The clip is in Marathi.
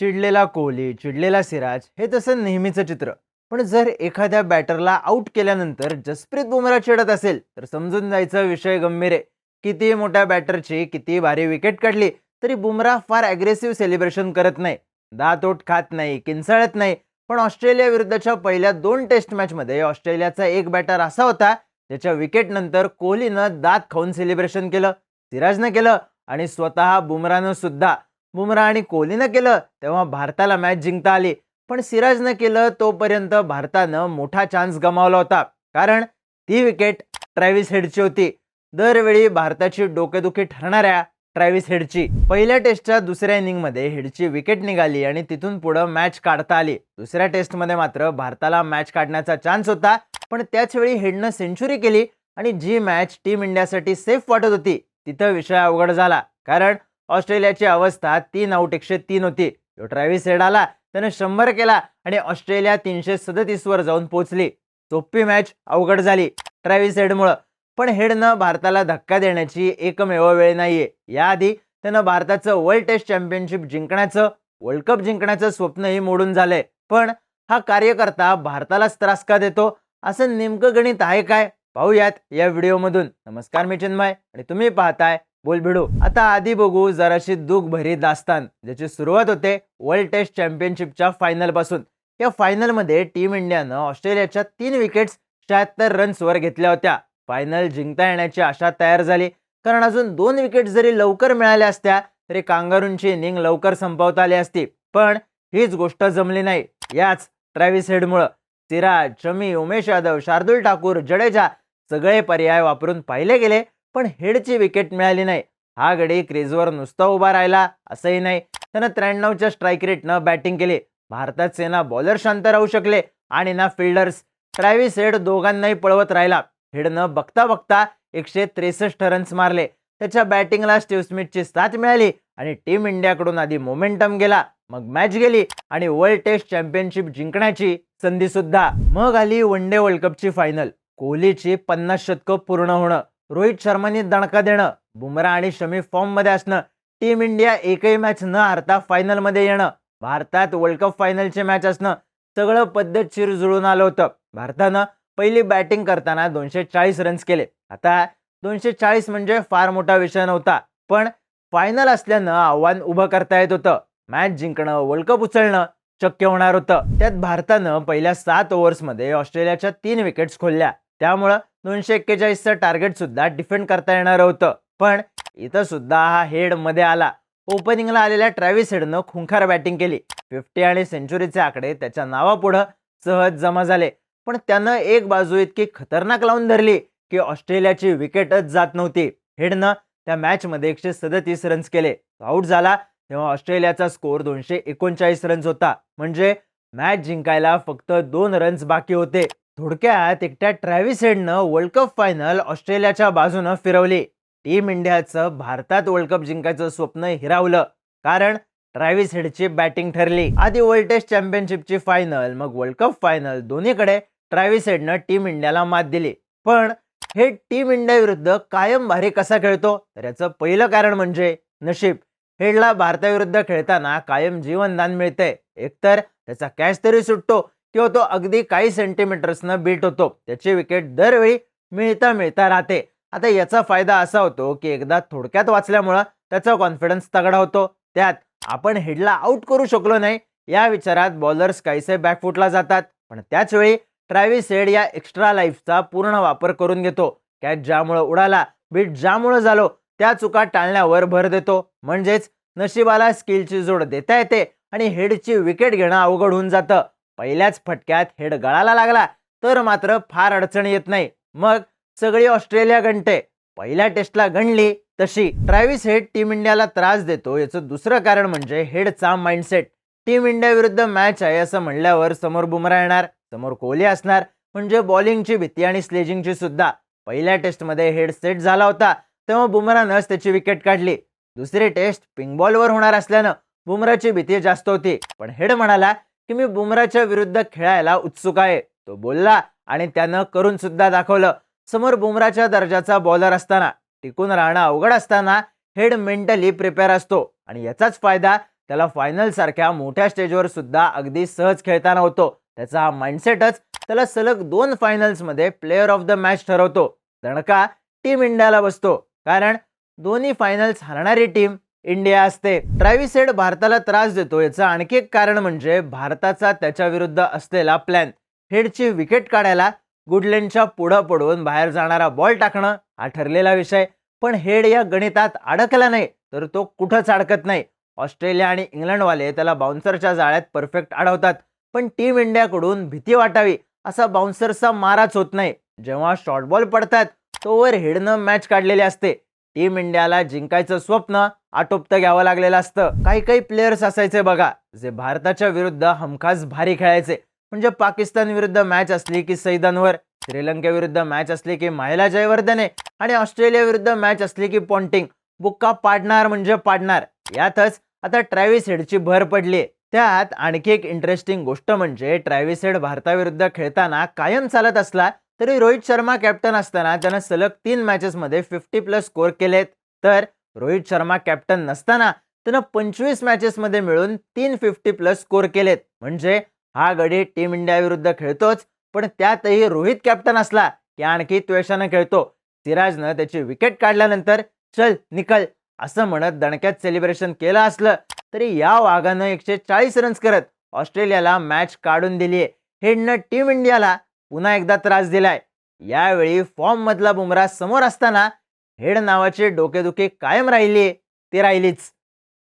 चिडलेला कोहली चिडलेला सिराज हे तसं नेहमीचं चित्र. पण जर एखाद्या बॅटरला आऊट केल्यानंतर जसप्रीत बुमरा चिडत असेल तर समजून जायचं विषय गंभीर आहे. किती मोठ्या बॅटरची किती भारी विकेट काढली तरी बुमरा फार ॲग्रेसिव्ह सेलिब्रेशन करत नाही. दातोट खात नाही किंचाळत नाही. पण ऑस्ट्रेलिया विरुद्धच्या पहिल्या दोन टेस्ट मॅचमध्ये ऑस्ट्रेलियाचा एक बॅटर असा होता ज्याच्या विकेटनंतर कोहलीनं दात खाऊन सेलिब्रेशन केलं सिराजनं केलं आणि स्वतः बुमरानं सुद्धा बुमरा आणि कोहलीनं केलं तेव्हा भारताला मॅच जिंकता आली. पण सिराजनं केलं तोपर्यंत भारतानं मोठा चान्स गमावला होता. कारण ती विकेट ट्रॅव्हिस हेडची होती. दरवेळी भारताची डोकेदुखी ठरणाऱ्या ट्रॅव्हिस हेडची पहिल्या टेस्टच्या दुसऱ्या इनिंगमध्ये हेडची विकेट निघाली आणि तिथून पुढं मॅच काढता आली. दुसऱ्या टेस्टमध्ये मात्र भारताला मॅच काढण्याचा चान्स होता. पण त्याच वेळी हेडनं सेंचुरी केली आणि जी मॅच टीम इंडियासाठी सेफ वाटत होती तिथं विषय अवघड झाला. कारण ऑस्ट्रेलियाची अवस्था तीन आऊट एकशे तीन होती. जो ट्रॅव्हिस हेड आला त्यानं शंभर केला आणि ऑस्ट्रेलिया तीनशे सदतीसवर जाऊन पोहोचली. सोपी मॅच अवघड झाली ट्रॅव्हिस हेडमुळं पण हेडनं भारताला धक्का देण्याची एकमेव वेळ नाहीये. याआधी त्यानं भारताचं वर्ल्ड टेस्ट चॅम्पियनशिप जिंकण्याचं वर्ल्ड कप जिंकण्याचं स्वप्नही मोडून झालंय. पण हा कार्यकर्ता भारतालाच त्रास का देतो? असं नेमकं गणित आहे काय? पाहूयात या व्हिडिओमधून. नमस्कार मी चिन्मय आणि तुम्ही पाहताय बोल भिडू. आता आधी बघू जराशी दुःख भरी दास्तान ज्याची सुरुवात होते वर्ल्ड टेस्ट चॅम्पियनशिपच्या फायनलपासून या फायनलमध्ये टीम इंडियानं ऑस्ट्रेलियाच्या तीन विकेट्स शहात्तर रन्सवर घेतल्या होत्या. फायनल जिंकता येण्याची आशा तयार झाली. कारण अजून दोन विकेट जरी लवकर मिळाल्या असत्या तरी कांगारूंची इनिंग लवकर संपवता आली असती. पण हीच गोष्ट जमली नाही. याच ट्रॅव्हिस हेडमुळं. सिराज शमी उमेश यादव शार्दुल ठाकूर जडेजा सगळे पर्याय वापरून पाहिले गेले. पण हेडची विकेट मिळाली नाही. हा गडी क्रीजवर नुसता उभा राहिला असंही नाही. त्यानं त्र्याण्णवच्या स्ट्राईक रेटनं बॅटिंग केली. भारतात सेना बॉलर शांत राहू शकले आणि ना फिल्डर्स ट्रॅव्हिस हेड दोघांनाही पळवत राहिला. हेडनं बघता बघता एकशे त्रेसष्ट रन्स मारले. त्याच्या बॅटिंगला स्टीव्ह स्मिथची साथ मिळाली आणि टीम इंडियाकडून आधी मोमेंटम गेला. मग मॅच गेली आणि वर्ल्ड टेस्ट चॅम्पियनशिप जिंकण्याची संधी सुद्धा मग आली वन डे वर्ल्ड कपची फायनल कोहलीची पन्नास शतकं पूर्ण होणं. रोहित शर्माने दणका देणं बुमरा आणि शमी फॉर्ममध्ये असणं टीम इंडिया एकही मॅच न हारता फायनलमध्ये येणं भारतात वर्ल्ड कप फायनलचे मॅच असणं सगळं पद्धतशीर जुळून आलं होतं. भारतानं पहिली बॅटिंग करताना दोनशे चाळीस रन्स केले. आता दोनशे चाळीस म्हणजे फार मोठा विषय नव्हता पण फायनल असल्यानं आव्हान उभं करता येत होतं. मॅच जिंकणं वर्ल्ड कप उचलणं शक्य होणार होतं. त्यात भारतानं पहिल्या सात ओव्हर्समध्ये ऑस्ट्रेलियाच्या तीन विकेट्स खोलल्या. त्यामुळं दोनशे एक्केचाळीसचं टार्गेट सुद्धा डिफेंड करता येणार होतं. पण इथं सुद्धा हा हेडमध्ये आला. ओपनिंगला आलेल्या ट्रॅव्हिस हेडनं खुंखार बॅटिंग केली. फिफ्टी आणि सेंचुरीचे आकडे त्याच्या नावापुढं सहज जमा झाले. पण त्यानं एक बाजू इतकी खतरनाक लावून धरली की ऑस्ट्रेलियाची विकेटच जात नव्हती. हेडनं त्या मॅचमध्ये एकशे सदतीस रन्स केले. आऊट झाला तेव्हा ऑस्ट्रेलियाचा स्कोअर दोनशे एकोणचाळीस रन्स होता. म्हणजे मॅच जिंकायला फक्त दोन रन्स बाकी होते. थोडक्यात एकट्या ट्रॅव्हिस हेडनं वर्ल्ड कप फायनल ऑस्ट्रेलियाच्या बाजूनं फिरवली. टीम इंडियाचं भारतात वर्ल्ड कप जिंकायचं स्वप्न हिरावलं कारण ट्रॅव्हिस हेडची बॅटिंग ठरली. आधी वर्ल्ड टेस्ट चॅम्पियनशिपची फायनल मग वर्ल्ड कप फायनल दोन्हीकडे ट्रॅव्हिस हेडनं टीम इंडियाला मात दिली. पण हे टीम इंडिया विरुद्ध कायम भारी कसा खेळतो? तर याचं पहिलं कारण म्हणजे नशीब. हेडला भारताविरुद्ध खेळताना कायम जीवनदान मिळतंय. एकतर त्याचा कॅच तरी सुटतो किंवा तो अगदी काही सेंटीमीटर्सनं बीट होतो. त्याची विकेट दरवेळी मिळता मिळता राहते. आता याचा फायदा असा होतो की एकदा थोडक्यात वाचल्यामुळं त्याचा कॉन्फिडन्स तगडा होतो. त्यात आपण हेडला आऊट करू शकलो नाही. या विचारात बॉलर्स काहीसे बॅकफुटला जातात. पण त्याचवेळी ट्रॅव्हिस हेड या एक्स्ट्रा लाईफचा पूर्ण वापर करून घेतो. कॅच ज्यामुळं उडाला बीट ज्यामुळं झालो त्या चुका टाळण्यावर भर देतो. म्हणजेच नशिबाला स्किलची जोड देता येते आणि हेडची विकेट घेणं अवघड होऊन जातं. पहिल्याच फटक्यात हेड गळाला लागला तर मात्र फार अडचण येत नाही. मग सगळी ऑस्ट्रेलिया गणते पहिल्या टेस्टला गणली तशी ट्रॅव्हिस हेड टीम इंडियाला त्रास देतो याचं दुसरं कारण म्हणजे हेडचा माइंडसेट. टीम इंडिया विरुद्ध मॅच आहे असं म्हणल्यावर समोर बुमरा येणार समोर कोहली असणार म्हणजे बॉलिंगची भीती आणि स्लेजिंगची सुद्धा. पहिल्या टेस्टमध्ये हेड सेट झाला होता तेव्हा बुमरानंच त्याची विकेट काढली. दुसरी टेस्ट पिंक बॉलवर होणार असल्यानं बुमराची भीती जास्त होती. पण हेड म्हणाला की मी बुमराच्या विरुद्ध खेळायला उत्सुक आहे. तो बोलला आणि त्यानं करून सुद्धा दाखवलं. समोर बुमराच्या दर्जाचा बॉलर असताना टिकून राहणं अवघड असताना हेड मेंटली प्रिपेअर असतो आणि याचाच फायदा त्याला फायनल सारख्या मोठ्या स्टेजवर सुद्धा अगदी सहज खेळताना होतो. त्याचा हा माइंडसेटच त्याला सलग दोन फायनल्समध्ये प्लेअर ऑफ द मॅच ठरवतो. दणका टीम इंडियाला बसतो. कारण दोन्ही फायनल्स हरणारी टीम इंडिया असते. ट्रॅव्हिस हेड भारताला त्रास देतो. याचं आणखी एक कारण म्हणजे भारताचा त्याच्याविरुद्ध असलेला प्लॅन हेडची विकेट काढायला गुडलेंडच्या पुढं पडून बाहेर जाणारा बॉल टाकणं हा ठरलेला विषय. पण हेड या गणितात अडकला नाही तर तो कुठंच अडकत नाही. ऑस्ट्रेलिया आणि इंग्लंडवाले त्याला बाउन्सरच्या जाळ्यात परफेक्ट अडवतात. पण टीम इंडियाकडून भीती वाटावी असा बाउन्सरचा माराच होत नाही. जेव्हा शॉर्ट बॉल पडतात तोवर हेडनं मॅच काढलेली असते. टीम इंडियाला जिंकायचं स्वप्न आटोपतं घ्यावं लागलेलं असतं. काही काही प्लेयर्स असायचे बघा जे भारताच्या विरुद्ध हमखास भारी खेळायचे. म्हणजे पाकिस्तान विरुद्ध मॅच असली की सैदानवर श्रीलंकेविरुद्ध मॅच असली की मायला जयवर्धने आणि ऑस्ट्रेलिया विरुद्ध मॅच असली की पॉन्टिंग. बुक्का पाडणार म्हणजे पाडणार. यातच आता ट्रॅव्हिस हेडची भर पडली त्यात आणखी एक इंटरेस्टिंग गोष्ट म्हणजे ट्रॅव्हिस हेड भारताविरुद्ध खेळताना कायम चालत असला तरी रोहित शर्मा कॅप्टन असताना त्यानं सलग तीन मॅचेसमध्ये फिफ्टी प्लस स्कोअर केलेत. तर रोहित शर्मा कॅप्टन नसताना त्यानं पंचवीस मॅचेसमध्ये मिळून तीन फिफ्टी प्लस स्कोअर केलेत. म्हणजे हा गडी टीम इंडियाविरुद्ध खेळतोच. पण त्यातही रोहित कॅप्टन असला की आणखी त्वेषानं खेळतो. सिराजनं त्याची विकेट काढल्यानंतर चल निकल असं म्हणत दणक्यात सेलिब्रेशन केलं असलं तरी या वाघानं एकशे चाळीस रन्स करत ऑस्ट्रेलियाला मॅच काढून दिलीये. हेडनं टीम इंडियाला पुन्हा एकदा त्रास दिलाय. यावेळी फॉर्म मधला बुमरा समोर असताना हेड नावाचे डोकेदुखी कायम राहिली ते राहिलीच.